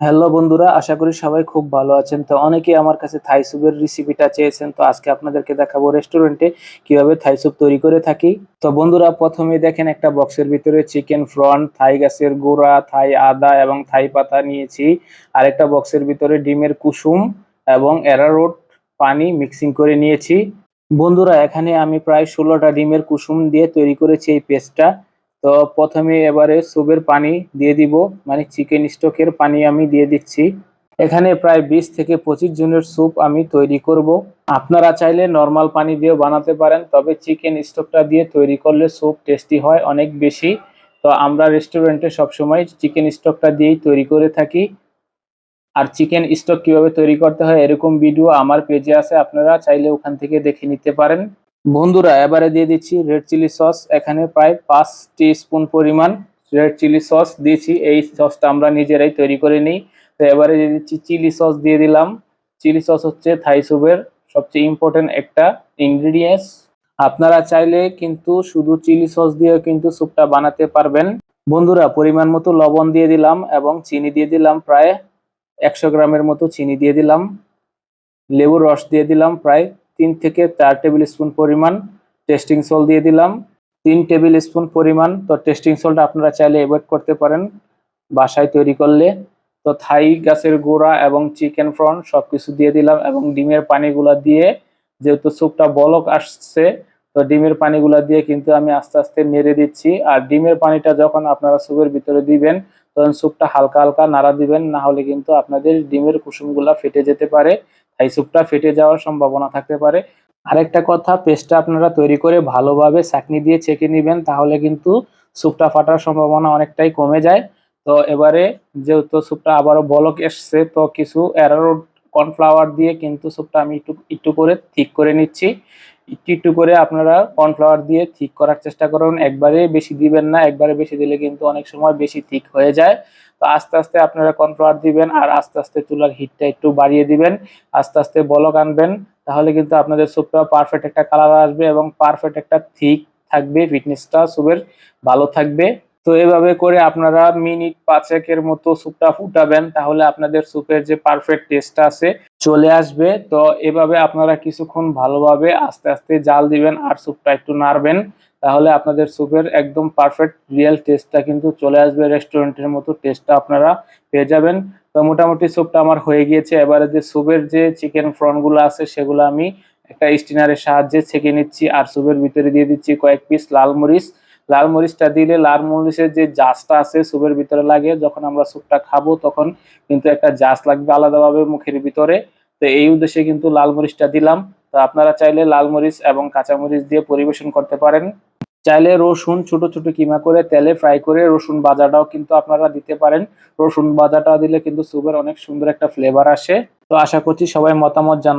Hello বন্ধুরা, আশা করি সবাই খুব ভালো আছেন। তো অনেকেই আমার কাছে থাই স্যুপের রেসিপিটা চেয়েছেন, তো আজকে আপনাদেরকে দেখাবো রেস্টুরেন্টে কীভাবে থাই স্যুপ তৈরি করে থাকি। তো বন্ধুরা, প্রথমে দেখেন একটা বক্সের ভিতরে চিকেন ফ্রন্ট থাই গাছের গুঁড়া, থাই আদা এবং থাই পাতা নিয়েছি। আরেকটা বক্সের ভিতরে ডিমের কুসুম এবং এরারোট পানি মিক্সিং করে নিয়েছি। বন্ধুরা, এখানে আমি প্রায় ষোলোটা ডিমের কুসুম দিয়ে তৈরি করেছি এই পেস্টটা তো প্রথমে এবারে স্যুপের পানি দিয়ে দিব মানে চিকেন স্টকের পানি আমি দিয়ে দিচ্ছি। এখানে প্রায় বিশ থেকে পঁচিশ জনের স্যুপ আমি তৈরি করব। আপনারা চাইলে নর্মাল পানি দিয়েও বানাতে পারেন, তবে চিকেন স্টকটা দিয়ে তৈরি করলে স্যুপ টেস্টি হয় অনেক বেশি। তো আমরা রেস্টুরেন্টে সবসময় চিকেন স্টকটা দিয়েই তৈরি করে থাকি। আর চিকেন স্টক কীভাবে তৈরি করতে হয় এরকম ভিডিও আমার পেজে আছে, আপনারা চাইলে ওখান থেকে দেখে নিতে পারেন। বন্ধুরা, এবারে দিয়ে দিচ্ছি রেড চিলি সস। এখানে প্রায় পাঁচ স্পুন পরিমাণ রেড চিলি সস দিয়েছি। এই সসটা আমরা নিজেরাই তৈরি করে নিই। তো এবারে দিয়ে দিচ্ছি চিলি সস দিয়ে দিলাম। চিলি সস হচ্ছে থাই স্যুপের সবচেয়ে ইম্পর্টেন্ট একটা ইনগ্রিডিয়েন্টস আপনারা চাইলে কিন্তু শুধু চিলি সস দিয়েও কিন্তু স্যুপটা বানাতে পারবেন। বন্ধুরা, পরিমাণ মতো লবণ দিয়ে দিলাম এবং চিনি দিয়ে দিলাম প্রায় একশো গ্রামের মতো চিনি দিয়ে দিলাম। লেবুর রস দিয়ে দিলাম প্রায় তিন থেকে চার টেবিল স্পুন পরিমাণ টেস্টিং সল দিয়ে দিলাম। তিন টেবিল স্পুন পরিমাণ, তো টেস্টিং সলটা আপনারা চাইলে অ্যাভয়েড করতে পারেন বাসায় তৈরি করলে। তো থাই গাছের গোড়া এবং চিকেন ফ্রন্ট সব কিছু দিয়ে দিলাম এবং ডিমের পানিগুলা দিয়ে যেহেতু স্যুপটা বলক আসছে, তো ডিমের পানিগুলা দিয়ে কিন্তু আমি আস্তে আস্তে নেড়ে দিচ্ছি। আর ডিমের পানিটা যখন আপনারা স্যুপের ভিতরে দিবেন তখন স্যুপটা হালকা হালকা নাড়া দিবেন, না হলে কিন্তু আপনাদের ডিমের কুসুমগুলা ফেটে যেতে পারে, তাই স্যুপটা ফেটে যাওয়ার সম্ভাবনা থাকতে পারে। আরেকটা কথা, পেস্টটা আপনারা তৈরি করে ভালোভাবে চাকনি দিয়ে ছেঁকে নেবেন, তাহলে কিন্তু স্যুপটা ফাটার সম্ভাবনা অনেকটাই কমে যায়। তো এবারে যেহেতু স্যুপটা আবারও বলক এসছে, তো কিছু অ্যারারোট কর্নফ্লাওয়ার দিয়ে কিন্তু স্যুপটা আমি একটু একটু করে ঠিক করে নিচ্ছি। একটু একটু করে আপনারা কর্নফ্লাওয়ার দিয়ে ঠিক করার চেষ্টা করুন। একবারে বেশি দিবেন না, একবারে বেশি দিলে কিন্তু অনেক সময় বেশি ঠিক হয়ে যায়। তো আস্তে আস্তে আপনারা কর্নফ্লাওয়ার দিবেন আর আস্তে আস্তে চুলার হিটটা একটু বাড়িয়ে দিবেন, আস্তে আস্তে বলক আনবেন, তাহলে কিন্তু আপনাদের স্যুপটা পারফেক্ট একটা কালার আসবে এবং পারফেক্ট একটা থিক থাকবে ফিটনেসটা স্যুপের ভালো থাকবে। তো এভাবে করে আপনারা মিনিট পাঁচেকের মতো স্যুপটা ফুটাবেন, তাহলে আপনাদের স্যুপের যে পারফেক্ট টেস্টটা আছে চলে আসবে। তো এভাবে আপনারা কিছুক্ষণ ভালোভাবে আস্তে আস্তে জাল দিবেন আর স্যুপটা একটু নাড়বেন, তাহলে আপনাদের স্যুপের একদম পারফেক্ট রিয়েল টেস্টটা কিন্তু চলে আসবে। রেস্টুরেন্টের মতো টেস্টটা আপনারা পেয়ে যাবেন। তো মোটামুটি স্যুপটা আমার হয়ে গিয়েছে। এবারে যে স্যুপের যে চিকেন ফ্রনগুলো আছে, সেগুলো আমি একটা স্টিনারের সাহায্যে ছেঁকে নিচ্ছি, আর স্যুপের ভিতরে দিয়ে দিচ্ছি কয়েক পিস লাল মরিচ। লাল মরিচটা দিলে লাল মরিচের যে জাসটা আছে স্যুপের ভিতরে লাগে, যখন আমরা স্যুপটা খাব তখন কিন্তু একটা জাস লাগবে আলাদাভাবে মুখের ভিতরে। তো এই উদ্দেশ্যে কিন্তু লাল মরিচটা দিলাম। তো আপনারা চাইলে লাল মরিচ এবং কাঁচা মরিচ দিয়ে পরিবেশন করতে পারেন। চাইলে রসুন, ছোট ছোট কিমা করে তেলে ফ্রাই করে রসুন বাজাটাও কিন্তু আপনারা দিতে পারেন। রসুন বাজাটা দিলে কিন্তু স্যুপের অনেক সুন্দর একটা ফ্লেভার আসে। তো আশা করছি সবাই মতামত জানা